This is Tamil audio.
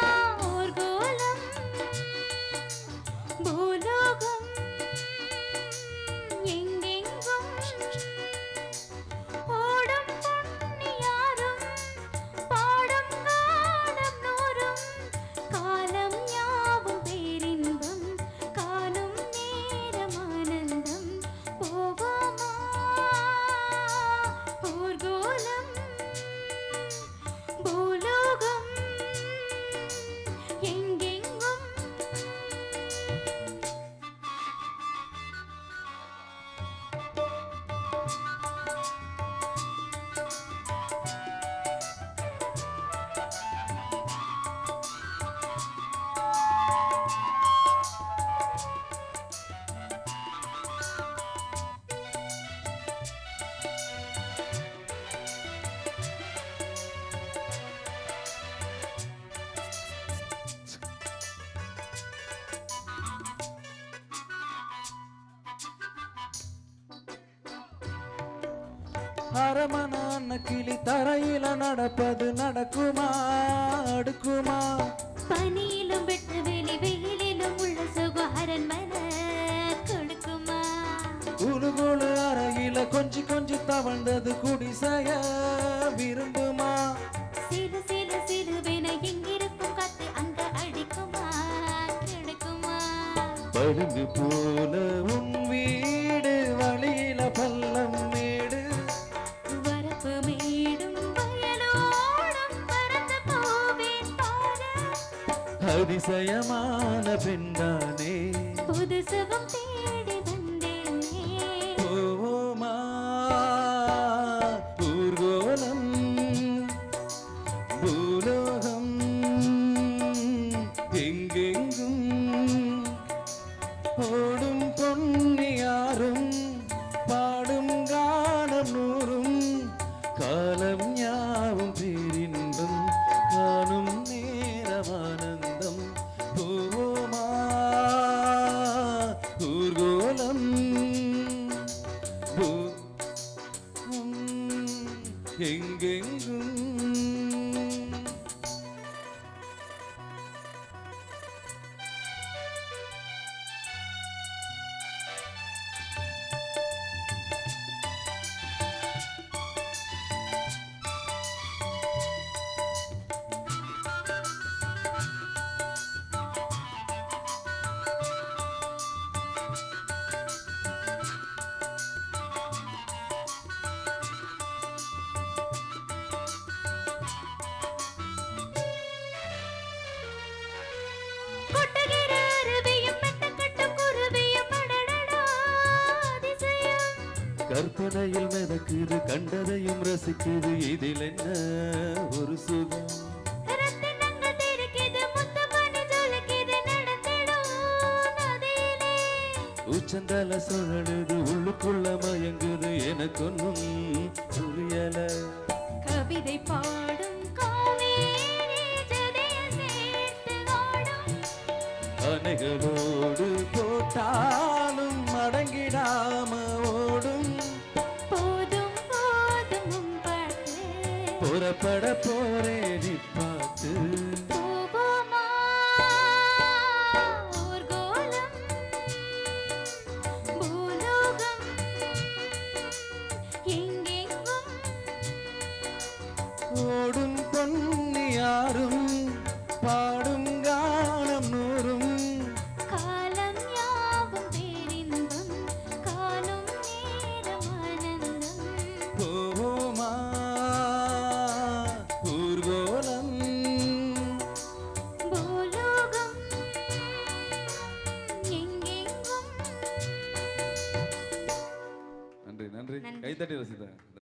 பூவமார்கோலம் பூலோகம் அரமண கிளி தரையில நடப்பது நடக்குமா? அடுக்குமா? பனியிலும் வெட்ட வெளி வெயிலிலும் உள்ள சுகம் அரண்மனை கொடுக்குமா? குழு அறையில கொஞ்சி கொஞ்சி தவழ்ந்தது குடிசைய விரும்புமா? சிறு சிறு சிறுவென எங்கிருக்கும் காத்து அங்க அடிக்குமா? கிடைக்குமா? பருந்து போல அதிசயமான பெண்தானே புது தேடி எங்கெங்கும் கற்பனையில் மிதக்குது கண்டதையும் ரசிக்குது. இதில் என்ன ஒரு சுகம்? உச்சந்தல சுழலுது உள்ளுக்குள்ள மயங்குது. எனக்கு ஒன்றும் புரியல. கவிதை பாடும் அணைகளோடு போட்டாலும் அடங்கிடாம ஓடும். புறப்பட பார்த்து. ஊர்கோலம் பூலோகம் எங்கெங்கும். ஓடும் பொன்னியாரும் பாடும் Daniel Zidane? Assim, né?